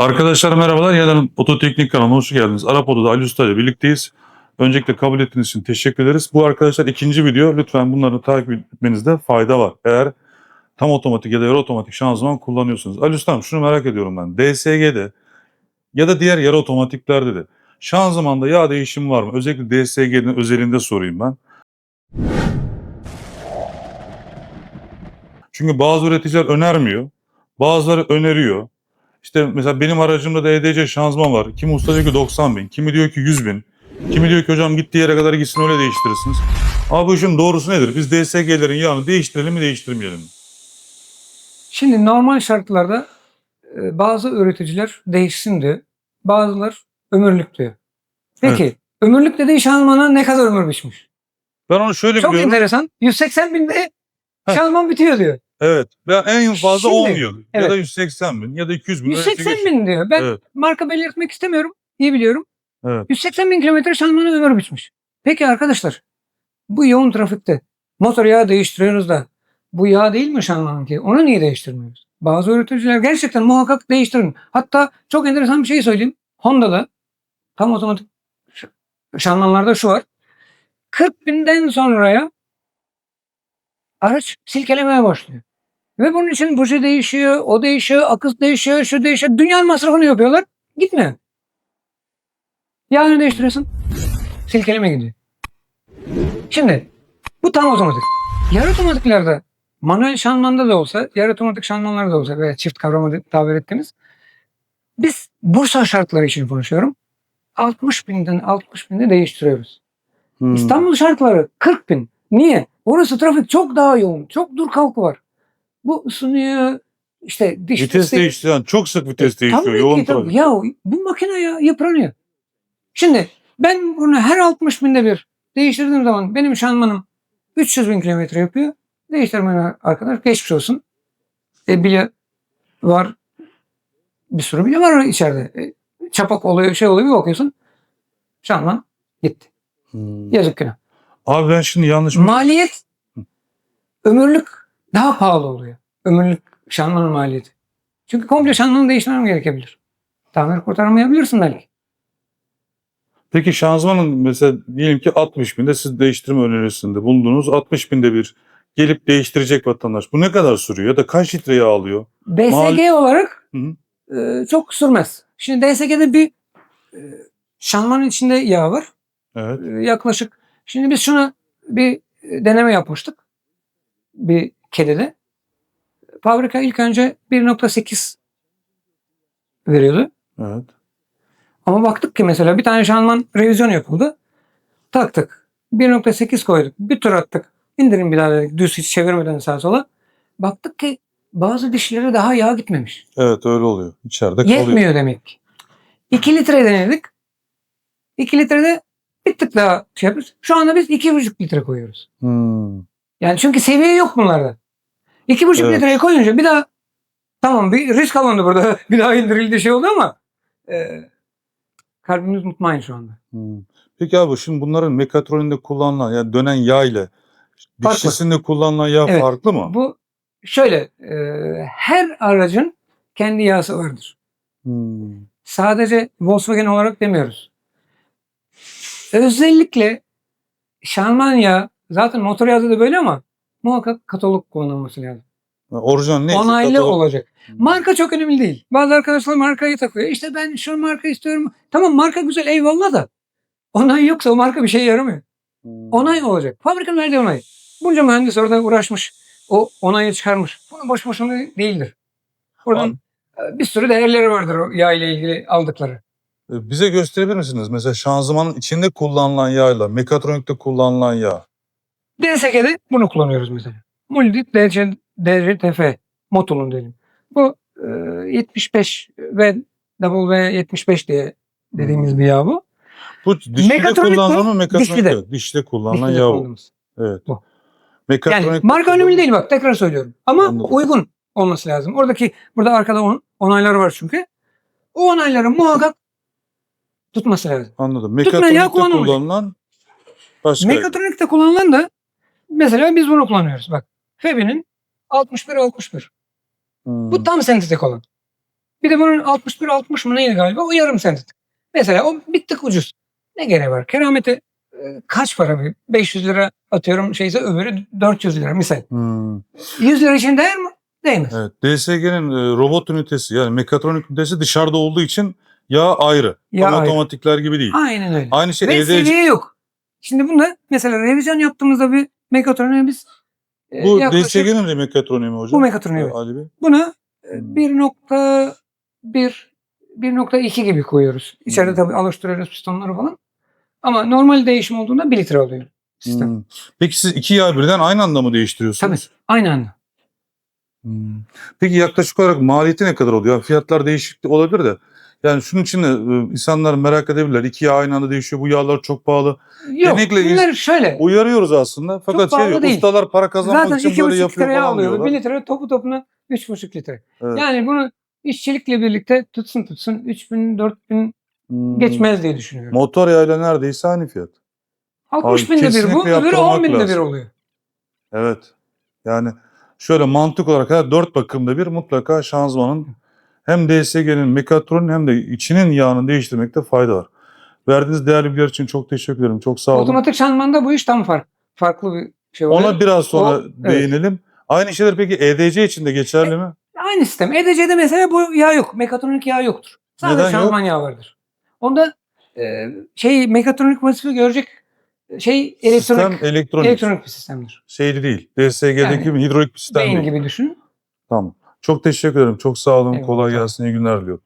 Arkadaşlar merhabalar. Yeniden Ototeknik kanalına hoş geldiniz. Arap Oto'da Ali Usta ile birlikteyiz. Öncelikle kabul ettiğiniz için teşekkür ederiz. Bu arkadaşlar ikinci video. Lütfen bunları takip etmenizde fayda var. Eğer tam otomatik ya da yarı otomatik şanzıman kullanıyorsunuz. Ali Usta'm şunu merak ediyorum ben. DSG'de ya da diğer yarı otomatiklerde de şanzımanda yağ değişimi var mı? Özellikle DSG'nin özelinde sorayım ben. Çünkü bazı üreticiler önermiyor. Bazıları öneriyor. İşte mesela benim aracımda da EDC şanzıman var. Kimi usta diyor ki 90 bin, kimi diyor ki 100 bin. Kimi diyor ki hocam gittiği yere kadar gitsin öyle değiştirirsiniz. Ama bu işin doğrusu nedir? Biz DSG'lerin yağını değiştirelim mi değiştirmeyelim mi? Şimdi normal şartlarda e, bazı üreticiler değişsin diyor. Bazıları ömürlük diyor. Peki ömürlük dediği şanzımana ne kadar ömür biçmiş? Ben onu şöyle Çok biliyorum. enteresan. 180 binde Heh. şanzıman bitiyor diyor. Evet. Ben en fazla Şimdi, 10 yıl. Ya evet. da 180 bin ya da 200 bin. öyle 180 geçiyor. bin diyor. Ben Evet. marka belirtmek istemiyorum. İyi biliyorum. Evet. 180 bin kilometre şanzımana ömür biçmiş. Peki arkadaşlar bu yoğun trafikte motor yağı değiştiriyoruz da bu yağ değil mi şanzıman ki? Onu niye değiştirmiyoruz? Bazı üreticiler gerçekten muhakkak değiştirin. Hatta çok enteresan bir şey söyleyeyim. Honda'da tam otomatik şanzımanlarda şu var. 40 binden sonraya araç silkelemeye başlıyor. Ve bunun için buji değişiyor, o değişiyor, akış değişiyor, şu değişiyor. Dünyanın masrafını yapıyorlar. Gitmiyor. Yağını değiştiriyorsun. Silkeleme gidiyor. Şimdi bu tam otomatik. Yarı otomatiklerde manuel şanzımanda da olsa, yarı otomatik şanzımanlarda da olsa veya çift kavrama tabir ettiğimiz biz Bursa şartları için konuşuyorum. 60 binden 60 binde değiştiriyoruz. Hmm. İstanbul şartları 40 bin. Niye? Orası trafik çok daha yoğun. Çok dur kalkı var. Bu ısınıyor. işte diş Vites desteği- değiştiren çok sık vites değişiyor. Tabii Yoğun ki, tabii. Ya bu makine ya yıpranıyor. Şimdi ben bunu her 60 binde bir değiştirdiğim zaman benim şanzımanım 300 bin kilometre yapıyor. Değiştirmeyen arkadaş geçmiş olsun. E, bile var. Bir sürü bile var içeride. E, çapak oluyor şey oluyor bir bakıyorsun. Şanzıman gitti. Hmm. Yazık günah. Abi ben şimdi yanlış mı? Maliyet ömürlük daha pahalı oluyor. Ömürlük şanzımanın maliyeti. Çünkü komple şanzımanı değiştirmem gerekebilir. Tamir kurtaramayabilirsin belki. Peki şanzımanın mesela diyelim ki 60 binde siz değiştirme önerisinde bulundunuz. 60 binde bir gelip değiştirecek vatandaş. Bu ne kadar sürüyor ya da kaç litre yağ alıyor? DSG Mal- olarak Hı e, çok sürmez. Şimdi DSG'de bir e, şanzımanın içinde yağ var. Evet. E, yaklaşık. Şimdi biz şuna bir deneme yapmıştık. Bir kedide. Fabrika ilk önce 1.8 veriyordu. Evet. Ama baktık ki mesela bir tane şanzıman revizyon yapıldı. Taktık. 1.8 koyduk. Bir tur attık. İndirin bir daha dedik. Düz hiç çevirmeden sağa sola. Baktık ki bazı dişlere daha yağ gitmemiş. Evet öyle oluyor. İçeride kalıyor. Yetmiyor demek ki. 2 litre denedik. 2 litrede bir tık daha şey yapıyoruz. Şu anda biz 2,5 litre koyuyoruz. Hmm. Yani çünkü seviye yok bunlarda. 2,5 Evet. litreye koyunca bir daha tamam bir risk alındı burada. bir daha indirildi şey oldu ama e, kalbimiz mutmain şu anda. Hmm. Peki abi şimdi bunların mekatroninde kullanılan yani dönen yağ ile Farklı. dişlisinde kullanılan yağ Evet. farklı mı? Bu şöyle e, her aracın kendi yağısı vardır. Hmm. Sadece Volkswagen olarak demiyoruz. Özellikle şanzıman yağı zaten motor yağı da böyle ama muhakkak katalog kullanılması lazım. Orijinal ne? Onaylı olacak. Hmm. Marka çok önemli değil. Bazı arkadaşlar markayı takıyor. İşte ben şu marka istiyorum. Tamam marka güzel eyvallah da onay yoksa o marka bir şey yaramıyor. Hmm. Onay olacak. Fabrikanın verdiği onay. Bunca mühendis orada uğraşmış. O onayı çıkarmış. Bunun boş boşuna değildir. Oradan e, bir sürü değerleri vardır o yağ ile ilgili aldıkları. E, Bize gösterebilir misiniz? Mesela şanzımanın içinde kullanılan yağla mekatronikte kullanılan yağ. DSG'de bunu kullanıyoruz mesela. Multi DC, DCTF Moto'nun diyelim. Bu e, 75 ve W75 diye dediğimiz bir yağ bu. Bu Mekatronik kullanılan mı mekatronik dişlide. de? Dişte kullanılan yağ bu. Evet. Bu. Mekatronik Yani marka önemli değil bak tekrar söylüyorum. Ama Anladım. uygun olması lazım. Oradaki burada arkada on, onaylar var çünkü. O onayların muhakkak tutması lazım. Anladım. Mekatronikte kullanılan başka. Mekatronikte kullanılan da mesela biz bunu kullanıyoruz. Bak Febi'nin 61 61. Hmm. Bu tam sentetik olan. Bir de bunun 61-60 mı neydi galiba? O yarım sentetik. Mesela o bir tık ucuz. Ne gereği var? Keramete kaç para bir? 500 lira atıyorum şeyse öbürü 400 lira misal. Hmm. 100 lira için değer mi? Değmez. Evet. DSG'nin e, robot ünitesi yani mekatronik ünitesi dışarıda olduğu için yağ ayrı. Yağ Ama ayrı. otomatikler gibi değil. Aynen öyle. Aynı şey Ve EDC. seviye yok. Şimdi bunda mesela revizyon yaptığımızda bir mekatroniğe biz e, Bu yaklaşık- DSG'nin de mekatroniği mi hocam? Bu mekatroniği, evet. Ali Bey. buna e, Hmm. 1.1 1.2 gibi koyuyoruz. İçeride Hmm. tabii alıştırıyoruz pistonları falan. Ama normal değişim olduğunda 1 litre oluyor sistem. Hmm. Peki siz iki yağ birden aynı anda mı değiştiriyorsunuz? Aynı anda. Hmm. Peki yaklaşık olarak maliyeti ne kadar oluyor? Fiyatlar değişiklik olabilir de. Yani şunun için de e, insanlar merak edebilirler. İki yağ aynı anda değişiyor. Bu yağlar çok pahalı. Yok Genellikle bunlar şöyle. Uyarıyoruz aslında. Fakat şey, değil. ustalar para kazanmak Zaten için 2,5 böyle yapıyor falan alıyor. diyorlar. 1 litre topu topuna 3,5 litre. Evet. Yani bunu işçilikle birlikte tutsun tutsun 3000 4000 Hmm. geçmez diye düşünüyorum. Motor yağıyla neredeyse aynı fiyat. 60 binde bir bu, öbürü yaptırmak 10 binde bir oluyor. Evet. Yani şöyle mantık olarak her dört bakımda bir mutlaka şanzımanın hem DSG'nin mekatronin hem de içinin yağını değiştirmekte fayda var. Verdiğiniz değerli bilgiler için çok teşekkür ederim. Çok sağ olun. Otomatik şanzımanda bu iş tam fark, farklı bir şey oluyor. Ona biraz sonra O- evet. değinelim. Aynı şeyler peki EDC için de geçerli mi? Aynı sistem. EDC'de mesela bu yağ yok. Mekatronik yağ yoktur. Sadece Neden yok? şanzıman yağı vardır. Onda e, şey mekatronik vazifesi görecek şey elektronik Sistem elektronik. elektronik bir sistemdir. Şeyli değil. DSG'deki Yani hidrolik bir sistem Beyin değil. gibi düşünün. Tamam. Çok teşekkür ederim. Çok sağ olun. Eyvallah. Kolay gelsin. İyi günler diliyorum.